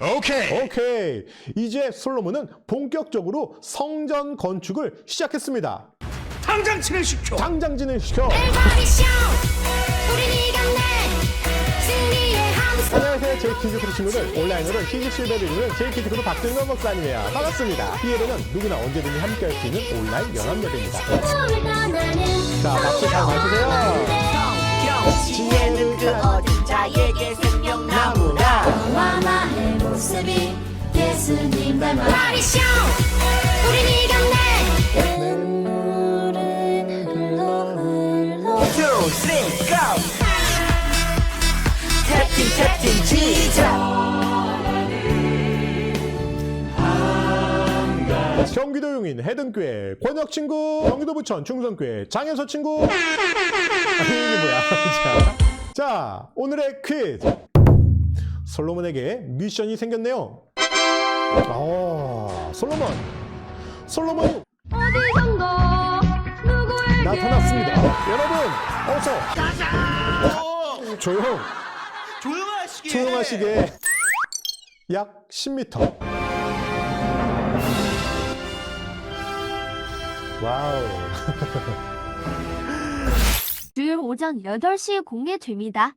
오케이. 오케이. 이제 솔로몬은 본격적으로 성전 건축을 시작했습니다. 당장 진행시켜. 당장 진행시켜. 우린 이겼네 승리의 안녕하세요. 제이키즈 친구들. 온라인으로 희귀 실버를 이루는 제이키즈 그룹 박준건 목사님이에요. 반갑습니다. 이 예배는 누구나 언제든지 함께할 수 있는 온라인 연합 예배입니다. 꿈을 떠나는 자, 박수 잘 맞으세요. 예수님 닮아 shout 우린 이겼네 눈물은 흘러 흘러 2, 3, go 탭팅 경기도 용인 해등교회 권혁 친구, 경기도 부천 충성교회 장현서 친구. 아, 이게 뭐야? 자, 자, 오늘의 퀴즈. 솔로몬에게 미션이 생겼네요. 어, 솔로몬. 솔로몬이 어디선가 누구에게 나타났습니다. 여러분, 어서. 조용, 조용하시게. 조용하시게. 약 10m. 와우. 주일 오전 8시에 공개됩니다.